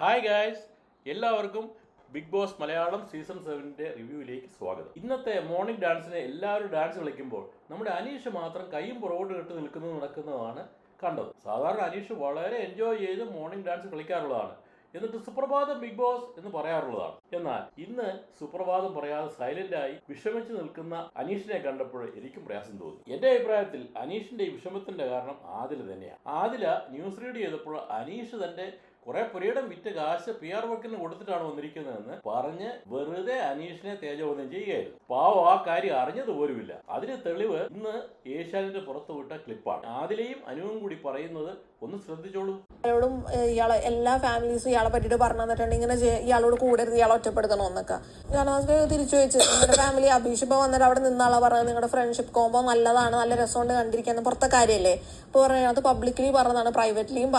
Hi guys എല്ലാവർക്കും big boss Malayalam season സെവന്റെ റിവ്യൂവിലേക്ക് സ്വാഗതം. ഇന്നത്തെ മോർണിംഗ് ഡാൻസിന് എല്ലാവരും ഡാൻസ് കളിക്കുമ്പോൾ നമ്മുടെ അനീഷ് മാത്രം കൈയും പുറകോട്ട് കെട്ട് നിൽക്കുന്നത് നടക്കുന്നതാണ് കണ്ടത്. സാധാരണ അനീഷ് വളരെ എൻജോയ് ചെയ്ത് മോർണിംഗ് ഡാൻസ് കളിക്കാറുള്ളതാണ്. എന്നിട്ട് സുപ്രഭാതം ബിഗ് ബോസ് എന്ന് പറയാറുള്ളതാണ്. എന്നാൽ ഇന്ന് സുപ്രഭാതം പറയാതെ സൈലന്റ് ആയി വിഷമിച്ച് നിൽക്കുന്ന അനീഷിനെ കണ്ടപ്പോൾ എനിക്കും പ്രയാസം തോന്നി. എന്റെ അഭിപ്രായത്തിൽ അനീഷിന്റെ ഈ വിഷമത്തിന്റെ കാരണം ആദില തന്നെയാണ്. ആദില ന്യൂസ് റീഡ് ചെയ്തപ്പോൾ അനീഷ് തന്റെ കുറെ പുരയിടം വിറ്റ് കാശ് പി ആർ വർക്കിന് കൊടുത്തിട്ടാണ് വന്നിരിക്കുന്നതെന്ന് പറഞ്ഞ് വെറുതെ അനീഷിനെ തേജോധനം ചെയ്യുകയായിരുന്നു. പാവം ആ കാര്യം അറിഞ്ഞത് പോലുമില്ല. അതിന് തെളിവ് ഇന്ന് ഏഷ്യാനെറ്റ് പുറത്തുവിട്ട ക്ലിപ്പാണ്. അതിലെയും അനുവും കൂടി പറയുന്നത് ഒന്ന് ശ്രദ്ധിച്ചോളൂ. ഇയാളോടും ഏഹ്, ഇയാളെ എല്ലാ ഫാമിലീസും ഇയാളെ പറ്റിയിട്ട് പറഞ്ഞു തന്നിട്ടുണ്ട്. ഇങ്ങനെ ഇയാളോട് കൂടെ ഇരുന്ന് ഇയാളെ ഒറ്റപ്പെടുത്തണമെന്നൊക്കെ ഷാനവാസ് തിരിച്ചു ചോദിച്ചു. നിങ്ങളുടെ ഫാമിലി അഭീഷ് ഇപ്പൊ വന്നിട്ട് അവിടെ നിന്നാളാ പറഞ്ഞത്? നിങ്ങളുടെ ഫ്രണ്ട്ഷിപ്പ് കോമ്പോ നല്ലതാണ് നല്ല രസമുണ്ട് കണ്ടിരിക്കാൻ പുറത്തെ കാര്യമല്ലേ? ഇപ്പൊ പറഞ്ഞത് പബ്ലിക്കലി പറഞ്ഞതാണ് പ്രൈവറ്റ്ലിയും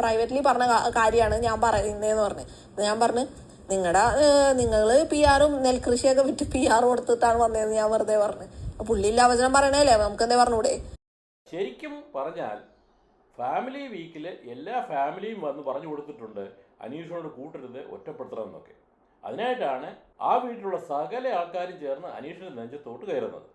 പ്രൈവറ്റ്ലി പറഞ്ഞ കാര്യമാണ് ഞാൻ പറയുന്നതെന്ന് പറഞ്ഞു. ഞാൻ പറഞ്ഞു നിങ്ങളുടെ നിങ്ങൾ പി ആറും നെൽകൃഷിയൊക്കെ വിറ്റ് പി ആർ കൊടുത്തിട്ടാണ് വന്നതെന്ന് ഞാൻ വെറുതെ പറഞ്ഞു. അപ്പൊ പുള്ളിയില്ല അവചനം പറയണല്ലേ നമുക്ക് എന്തേ പറഞ്ഞൂടെ? ശരിക്കും പറഞ്ഞാൽ ഫാമിലി വീക്കിൽ എല്ലാ ഫാമിലിയും വന്ന് പറഞ്ഞു കൊടുത്തിട്ടുണ്ട് അനീഷിനോട് കൂട്ടരുത് ഒറ്റപ്പെടുത്തണം എന്നൊക്കെ. അതിനായിട്ടാണ് ആ വീട്ടിലുള്ള സകല ആൾക്കാരും ചേർന്ന് അനീഷിന്റെ നെഞ്ചത്തോട്ട് കയറുന്നത്.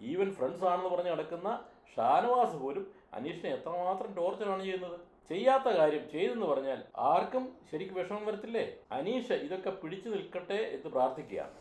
ഈവൻ ഫ്രണ്ട്സ് ആണെന്ന് പറഞ്ഞ് നടക്കുന്ന ഷാനവാസ് പോലും അനീഷിനെ എത്രമാത്രം ടോർച്ചറാണ് ചെയ്യുന്നത്? ചെയ്യാത്ത കാര്യം ചെയ്തെന്ന് പറഞ്ഞാൽ ആർക്കും ശരിക്കും വിഷമം വരത്തില്ലേ? അനീഷ് ഇതൊക്കെ പിടിച്ചു നിൽക്കട്ടെ എന്ന് പ്രാർത്ഥിക്കുകയാണ്.